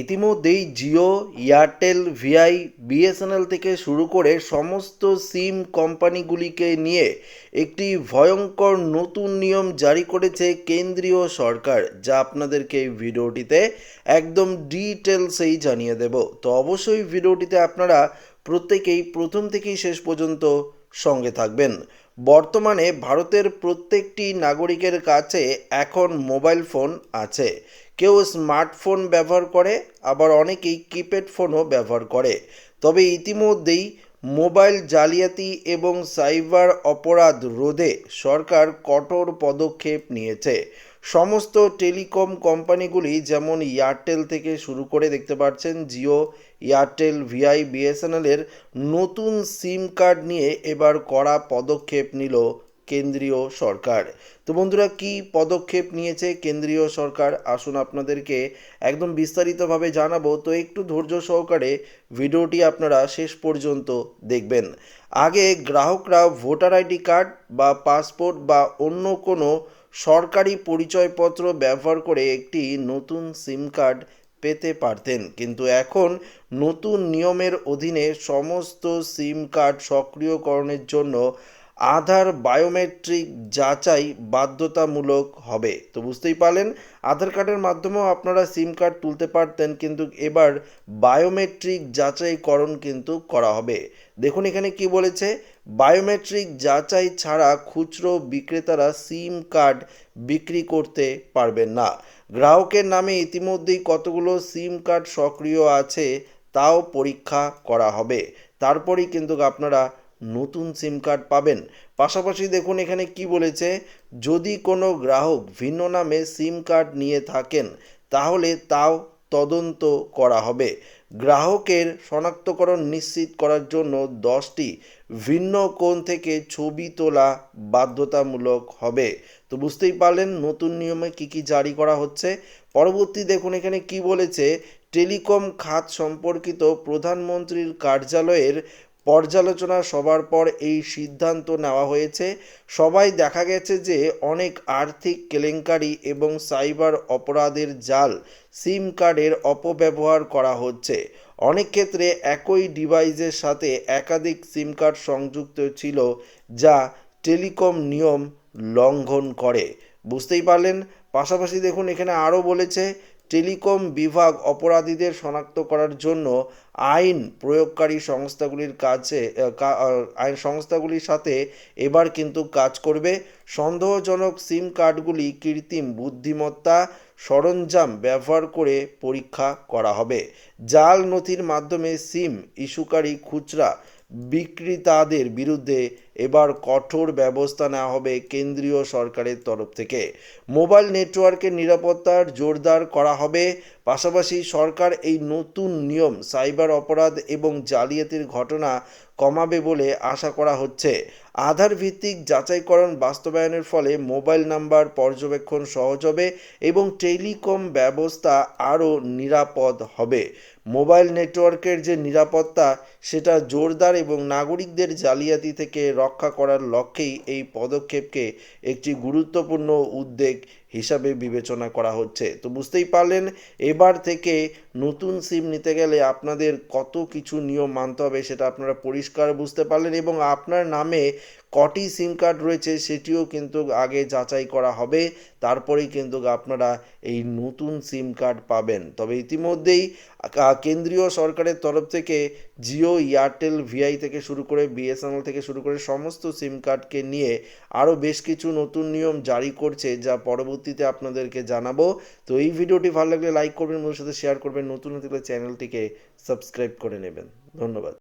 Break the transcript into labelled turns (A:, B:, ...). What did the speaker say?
A: ইতিমধ্যেই Jio, Airtel, Vi, BSNL থেকে শুরু করে সমস্ত সিম কোম্পানিগুলিকে নিয়ে একটি ভয়ঙ্কর নতুন নিয়ম জারি করেছে কেন্দ্রীয় সরকার, যা আপনাদেরকে এই ভিডিওটিতে একদম ডিটেলসেই জানিয়ে দেব। তো অবশ্যই ভিডিওটিতে আপনারা প্রত্যেকেই প্রথম থেকেই শেষ পর্যন্ত সঙ্গে থাকবেন। বর্তমানে ভারতের প্রত্যেকটি নাগরিকের কাছে এখন মোবাইল ফোন আছে। কেউ স্মার্টফোন ব্যবহার করে, আবার অনেকেই কিপ্যাড ফোনও ব্যবহার করে। তবে ইতিমধ্যেই মোবাইল জালিয়াতি এবং সাইবার অপরাধ রোধে সরকার কঠোর পদক্ষেপ নিয়েছে। সমস্ত টেলিকম কোম্পানিগুলি যেমন এয়ারটেল থেকে শুরু করে দেখতে পাচ্ছেন জিও, এয়ারটেল, ভিআই, বিএসএনএলের নতুন সিম কার্ড নিয়ে এবার কড়া পদক্ষেপ নিল কেন্দ্রীয় সরকার। তো বন্ধুরা, কি পদক্ষেপ নিয়েছে কেন্দ্রীয় সরকার? আসুন আপনাদেরকে একদম বিস্তারিতভাবে জানাব। তো একটু ধৈর্য সহকারে ভিডিওটি আপনারা শেষ পর্যন্ত দেখবেন। আগে গ্রাহকরা ভোটার আইডি কার্ড বা পাসপোর্ট বা অন্য কোনো সরকারি পরিচয়পত্র ব্যবহার করে একটি নতুন সিম কার্ড পেতে পারতেন। কিন্তু এখন নতুন নিয়মের অধীনে সমস্ত সিম কার্ড সক্রিয়করণের জন্য আধার বায়োমেট্রিক যাচাই বাধ্যতামূলক হবে। তো বুঝতেই পারলেন, আধার কার্ডের মাধ্যমেও আপনারা সিম কার্ড তুলতে পারতেন, কিন্তু এবার বায়োমেট্রিক যাচাইকরণ কিন্তু করা হবে। দেখুন এখানে কি বলেছে, বায়োমেট্রিক যাচাই ছাড়া খুচরো বিক্রেতারা সিম কার্ড বিক্রি করতে পারবেন না। গ্রাহকের নামে ইতিমধ্যেই কতগুলো সিম কার্ড সক্রিয় আছে, তাও পরীক্ষা করা হবে। তারপরেই কিন্তু আপনারা নতুন সিম কার্ড পাবেন। পাশাপাশি দেখুন এখানে কি বলেছে, যদি কোনো গ্রাহক ভিন্ন নামে সিম কার্ড নিয়ে থাকেন, তাহলে তাও তদন্ত করা হবে। গ্রাহকের শনাক্তকরণ নিশ্চিত করার জন্য দশটি ভিন্ন কোণ থেকে ছবি তোলা বাধ্যতামূলক হবে। তো বুঝতেই পারলেন নতুন নিয়মে কি কি জারি করা হচ্ছে। পরবর্তী দেখুন এখানে কি বলেছে, টেলিকম খাত সম্পর্কিত প্রধানমন্ত্রীর কার্যালয়ের পর্যালোচনা সবার পর এই সিদ্ধান্ত নেওয়া হয়েছে। সবাই দেখা গেছে যে অনেক আর্থিক কেলেঙ্কারি এবং সাইবার অপরাধের জাল সিম কার্ডের অপব্যবহার করা হচ্ছে। অনেক ক্ষেত্রে একই ডিভাইসের সাথে একাধিক সিম কার্ড সংযুক্ত ছিল যা টেলিকম নিয়ম লঙ্ঘন করে। বুঝতেই পারলেন? পাশাপাশি দেখুন, এখানে আরও বলেছে টেলিকম বিভাগ অপরাধীদের শনাক্ত করার জন্য আইন প্রয়োগকারী সংস্থাগুলির কাছে আইন সংস্থাগুলির সাথে এবার কিন্তু কাজ করবে। সন্দেহজনক সিম কার্ডগুলি কৃত্রিম বুদ্ধিমত্তা সরঞ্জাম ব্যবহার করে পরীক্ষা করা হবে। জাল নথির মাধ্যমে সিম ইস্যুকারী খুচরা বিক্রেতাদের বিরুদ্ধে এবার কঠোর ব্যবস্থা নেওয়া হবে কেন্দ্রীয় সরকারের তরফ থেকে। মোবাইল নেটওয়ার্কের নিরাপত্তার জোরদার করা হবে। পাশাপাশি সরকার এই নতুন নিয়ম, সাইবার অপরাধ এবং জালিয়াতির ঘটনা কমাবে বলে আশা করা হচ্ছে। আধার ভিত্তিক যাচাইকরণ বাস্তবায়নের ফলে মোবাইল নাম্বার পর্যবেক্ষণ সহজ হবে এবং টেলিকম ব্যবস্থা আরও নিরাপদ হবে। মোবাইল নেটওয়ার্কের যে নিরাপত্তা, সেটা জোরদার এবং নাগরিকদের জালিয়াতি থেকে রক্ষা করার লক্ষ্যেই এই পদক্ষেপকে একটি গুরুত্বপূর্ণ উদ্যোগ হিসাবে বিবেচনা করা হচ্ছে। তো বুঝতেই পারলেন, এবার থেকে নতুন সিম নিতে গেলে আপনাদের কত কিছু নিয়ম মানতে হবে সেটা আপনারা পরিষ্কার বুঝতে পারলেন এবং আপনার নামে কটি সিম কার্ড রয়েছে সেটিও কিন্তু আগে যাচাই করা হবে। তারপরেই কিন্তু আপনারা এই নতুন সিম কার্ড পাবেন। তবে ইতিমধ্যেই কেন্দ্রীয় সরকারের তরফ থেকে জিও এয়ারটেল ভিআই থেকে শুরু করে বিএসএনএল থেকে শুরু করে সমস্ত সিম কার্ডকে নিয়ে আরও বেশ কিছু নতুন নিয়ম জারি করছে, যা পরবর্তীতে আপনাদেরকে জানাব। তো এই ভিডিওটি ভালো লাগলে লাইক করবেন বন্ধুর সাথে শেয়ার করবেন। নতুন হতে চ্যানেলটিকে সাবস্ক্রাইব করে নেবেন। ধন্যবাদ।